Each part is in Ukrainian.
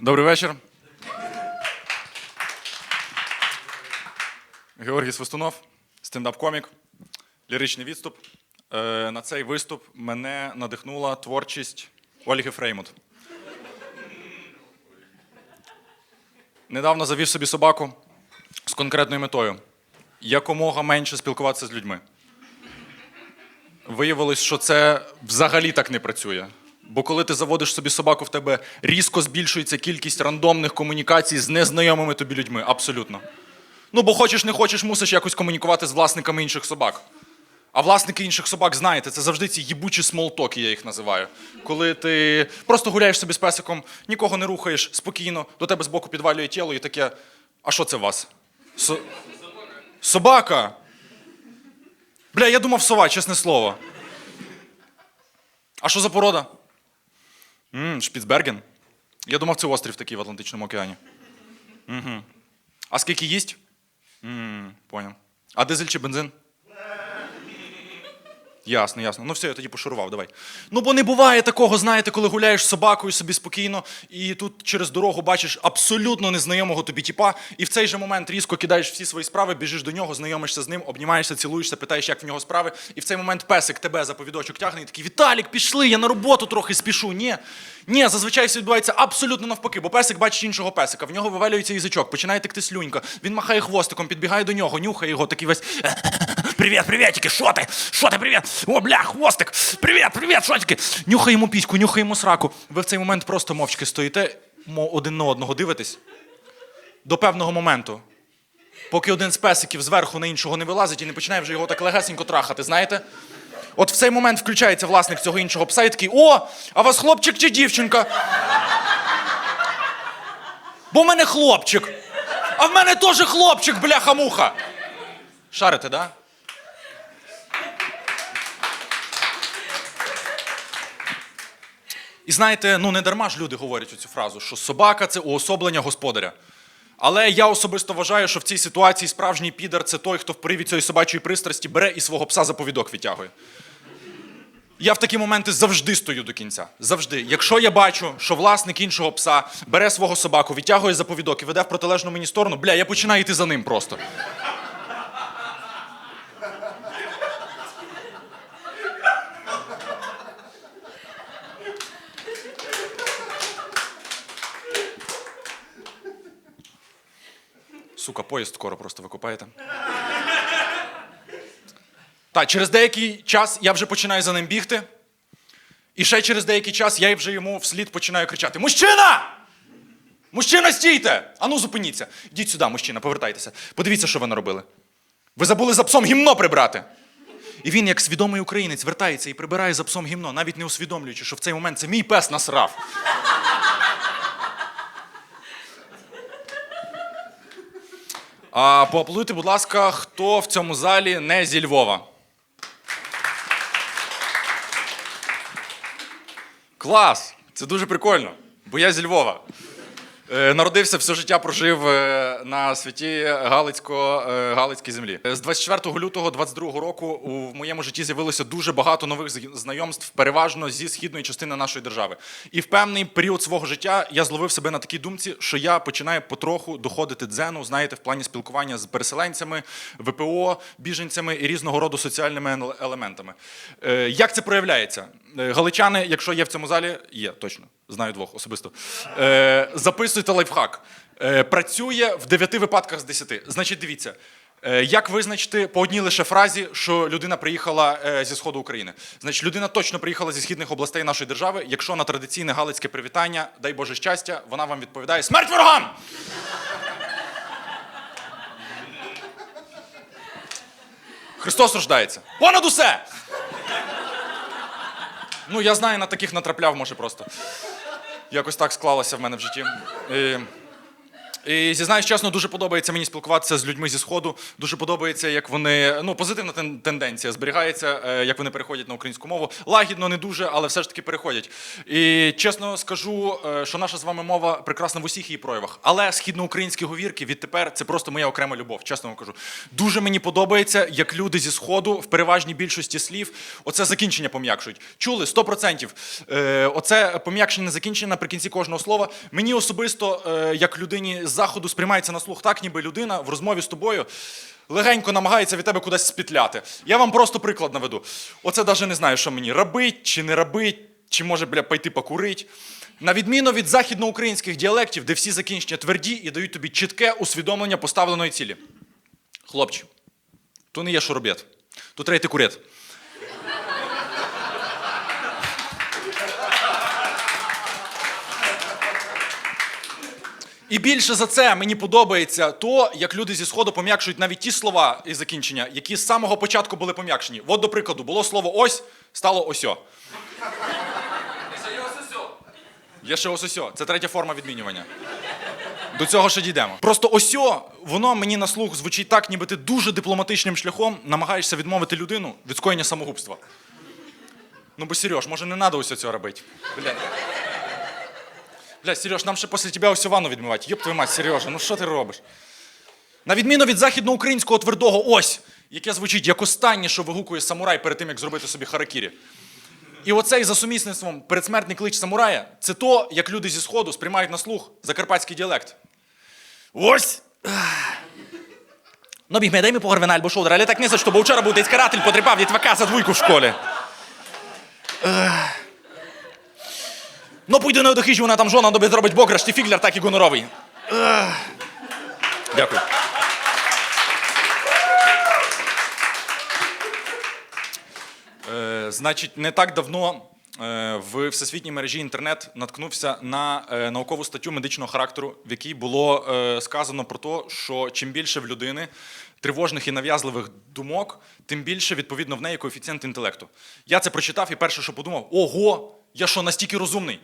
Добрий вечір. Георгій Свистунов, стендап-комік, ліричний відступ. Е, на цей виступ мене надихнула творчість Ольги Фреймут. Недавно завів собі собаку з конкретною метою якомога менше спілкуватися з людьми. Виявилось, що це взагалі так не працює. Бо коли ти заводиш собі собаку, в тебе різко збільшується кількість рандомних комунікацій з незнайомими тобі людьми. Абсолютно. Ну, бо хочеш, не хочеш, мусиш якось комунікувати з власниками інших собак. А власники інших собак, знаєте, це завжди ці їбучі смолтоки, я їх називаю. Коли ти просто гуляєш собі з песиком, нікого не рухаєш, спокійно, до тебе збоку підвалює тіло і таке. А що це вас? Со... Собака! Бля, я думав сова, чесне слово. А що за порода? М, Шпіцберген. Я думав, це острів такий в Атлантичному океані. Угу. А скільки їсть? М, Поняв. А дизель чи бензин? Ясно, ясно. Ну все, я тоді пошурував, давай. Ну, бо не буває такого, знаєте, коли гуляєш з собакою собі спокійно, і тут через дорогу бачиш абсолютно незнайомого тобі тіпа, і в цей же момент різко кидаєш всі свої справи, біжиш до нього, знайомишся з ним, обнімаєшся, цілуєшся, питаєш, як в нього справи. І в цей момент песик тебе за повідочок тягне і такий Віталік, пішли, я на роботу трохи спішу. Ні. Ні, зазвичай все відбувається абсолютно навпаки, бо песик бачить іншого песика, в нього вивалюється язичок, починає текти слюнька, він махає хвостиком, підбігає до нього, нюхає його, такий весь. Привіт, привітики, що ти? Що ти, привіт? О, бля, хвостик! Привіт, привіт, що таке? Нюхає йому піську, нюхає йому сраку. Ви в цей момент просто мовчки стоїте, один на одного дивитесь до певного моменту. Поки один з песиків зверху на іншого не вилазить і не починає вже його так легесенько трахати, знаєте? От в цей момент включається власник цього іншого пса і такий: О, а вас хлопчик чи дівчинка? Бо в мене хлопчик. А в мене теж хлопчик, бляха-муха. Шарите, да? І знаєте, ну не дарма ж люди говорять цю фразу, що собака це уособлення господаря. Але я особисто вважаю, що в цій ситуації справжній підар це той, хто в приві цієї собачої пристрасті бере і свого пса за повідок відтягує. Я в такі моменти завжди стою до кінця. Завжди. Якщо я бачу, що власник іншого пса бере свого собаку, відтягує за повідок і веде в протилежну мені сторону, бля, я починаю йти за ним просто. Сука, поїзд скоро просто викупаєте. Так, через деякий час я вже починаю за ним бігти. І ще через деякий час я вже йому вслід починаю кричати: Мужчина! Мужчина, стійте! Ану, зупиніться. Йдіть сюди, мужчина, повертайтеся. Подивіться, що ви наробили. Ви забули за псом гімно прибрати. І він, як свідомий українець, вертається і прибирає за псом гімно, навіть не усвідомлюючи, що в цей момент це мій пес насрав. А поаплодуйте, будь ласка, хто в цьому залі не зі Львова. Клас! Це дуже прикольно, бо я зі Львова. Е, Народився все життя прожив е, на святі Галицько, е, Галицькій землі. З 24 лютого 22 року у- моєму житті з'явилося дуже багато нових знайомств, переважно зі східної частини нашої держави. І в певний період свого життя я зловив себе на такій думці, що я починаю потроху доходити дзену, знаєте, в плані спілкування з переселенцями, ВПО, біженцями і різного роду соціальними елементами. Як це проявляється? Галичани, якщо є в цьому залі, є точно, знаю двох особисто. Е, записуйте лайфхак. Е, працює в 9 випадках з 10. Значить, дивіться. е, Як визначити по одній лише фразі, що людина приїхала е, зі сходу України? Значить, людина точно приїхала зі східних областей нашої держави. Якщо на традиційне галицьке привітання, дай Боже щастя, вона вам відповідає Смерть ворогам! Христос рождається. Понад усе! Ну, я знаю, на таких натрапляв, може, просто. Якось так склалося в мене в житті. І, І зізнаюсь чесно, дуже подобається мені спілкуватися з людьми зі сходу. Дуже подобається, як вони ну позитивна тенденція зберігається, е, як вони переходять на українську мову. Лагідно, не дуже, але все ж таки переходять. І чесно скажу, е, що наша з вами мова прекрасна в усіх її проявах. Але східноукраїнські говірки відтепер це просто моя окрема любов. Чесно вам кажу. Дуже мені подобається, як люди зі сходу в переважній більшості слів оце закінчення пом'якшують. Чули 100%. Е, оце пом'якшене закінчення наприкінці кожного слова. Мені особисто, як людині з заходу, сприймається на слух так, ніби людина в розмові з тобою. Легенько намагається від тебе кудись спітляти. Я вам просто приклад наведу. Оце навіть не знаю, що мені робить чи не робить, чи може бля пойти покурить. На відміну від західноукраїнських діалектів, де всі закінчення тверді і дають тобі чітке усвідомлення поставленої цілі. Хлопче, то не є шоробет, то треба йти І більше за це мені подобається то, як люди зі сходу пом'якшують навіть ті слова і закінчення, які з самого початку були пом'якшені. От, до прикладу, було слово ось, стало осьо. Є ще ось осьо. Це третя форма відмінювання. До цього ще дійдемо. Просто осьо, воно мені на слух звучить так, ніби ти дуже дипломатичним шляхом намагаєшся відмовити людину від скоєння самогубства. Ну бо Сереж, може не треба ось цього робити. Бля. Бля, Сереж, нам ще після тебе ось ванну відмивати. Йоп твою мать, Сережа, ну що ти робиш? На відміну від західноукраїнського твердого ось, яке звучить як останнє, що вигукує самурай перед тим, як зробити собі харакірі. І оцей за сумісництвом передсмертний клич самурая це то, як люди зі сходу сприймають на слух закарпатський діалект. Ось. Ну, бігме, дай мені погорвина або шоудер, але так не за що, бо вчора був десь каратель, потріпав дітвака за двойку в школі. Ну, пойди на дохижі, вона там жона добить зробить бограш, ти фігляр так і гоноровий. Дякую. Е, значить, не так давно е, в всесвітній мережі інтернет наткнувся на е, наукову статтю медичного характеру, в якій було сказано про те, що чим більше в людини тривожних і нав'язливих думок, тим більше відповідно в неї коефіцієнт інтелекту. Я це прочитав і перше, що подумав: ого, я що настільки розумний.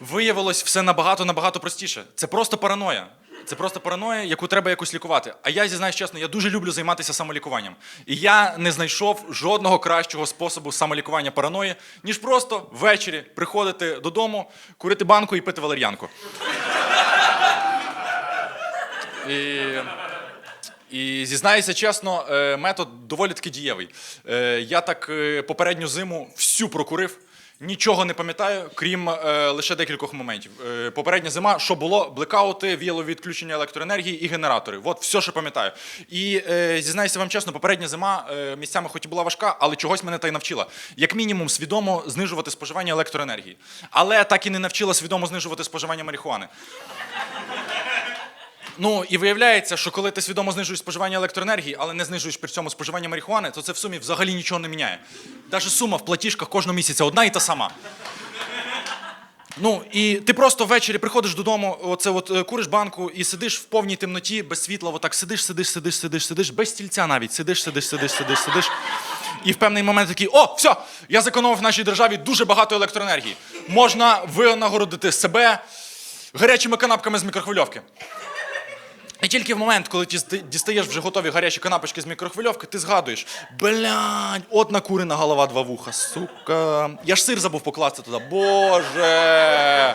Виявилось все набагато набагато простіше. Це просто параноя. Це просто параноя, яку треба якось лікувати. А я зізнаюсь чесно, я дуже люблю займатися самолікуванням. І я не знайшов жодного кращого способу самолікування параної, ніж просто ввечері приходити додому, курити банку і пити валер'янку. І... І зізнаюся чесно, е, метод доволі таки дієвий. Е, Я так е, попередню зиму всю прокурив. Нічого не пам'ятаю, крім е, лише декількох моментів. Е, попередня зима, що було, блекаути, віялові відключення електроенергії і генератори. От все, що пам'ятаю. І е, зізнаюся вам чесно, попередня зима е, місцями хоч і була важка, але чогось мене та й навчила. Як мінімум, свідомо знижувати споживання електроенергії. Але так і не навчила свідомо знижувати споживання марихуани. Ну і виявляється, що коли ти свідомо знижуєш споживання електроенергії, але не знижуєш при цьому споживання марихуани, то це в сумі взагалі нічого не міняє. Навіть сума в платіжках кожного місяця одна і та сама. Ну і ти просто ввечері приходиш додому, оце от е, куриш банку і сидиш в повній темноті, без світла, отак сидиш, сидиш, сидиш, сидиш, сидиш, без стільця навіть сидиш, сидиш, сидиш, сидиш, сидиш. І в певний момент такий: о, все, я зекономив нашій державі дуже багато електроенергії. Можна винагородити себе гарячими канапками з мікрохвильовки. І тільки в момент, коли ти дістаєш вже готові гарячі канапочки з мікрохвильовки, ти згадуєш: блядь, от накурена голова два вуха, сука. Я ж сир забув покласти туди. Боже.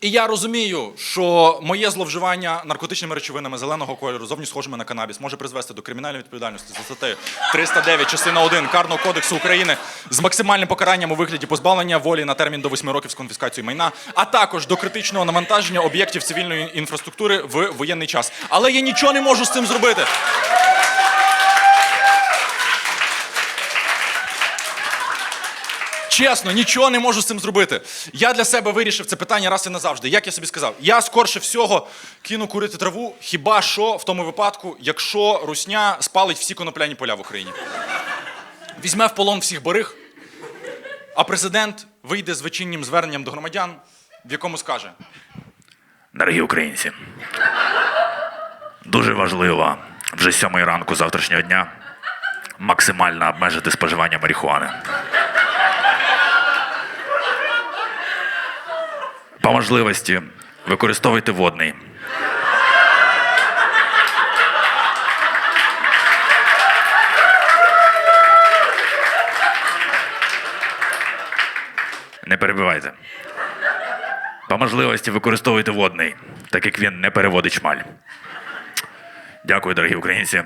І я розумію, що моє зловживання наркотичними речовинами зеленого кольору, зовні схожими на канабіс, може призвести до кримінальної відповідальності за статтею 309, частина 1 Карного кодексу України з максимальним покаранням у вигляді позбавлення волі на термін до 8 років з конфіскацією майна, а також до критичного навантаження об'єктів цивільної інфраструктури в воєнний час. Але я нічого не можу з цим зробити. Чесно, нічого не можу з цим зробити. Я для себе вирішив це питання раз і назавжди. Як я собі сказав, я скорше всього кину курити траву, хіба що в тому випадку, якщо русня спалить всі конопляні поля в Україні. Візьме в полон всіх борих, а президент вийде з вечірнім зверненням до громадян, в якому скаже: Дорогі українці, дуже важливо вже сьомої ранку завтрашнього дня максимально обмежити споживання марихуани. По можливості Використовуйте водний. Не перебивайте. По можливості використовуйте водний, так як він не переводить шмаль. Дякую, дорогі українці.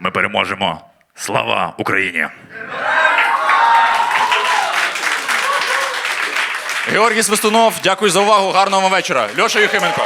Ми переможемо. Слава Україні! Георгій Свистунов, дякую за увагу. Гарного вам вечора. Льоша Юхименко.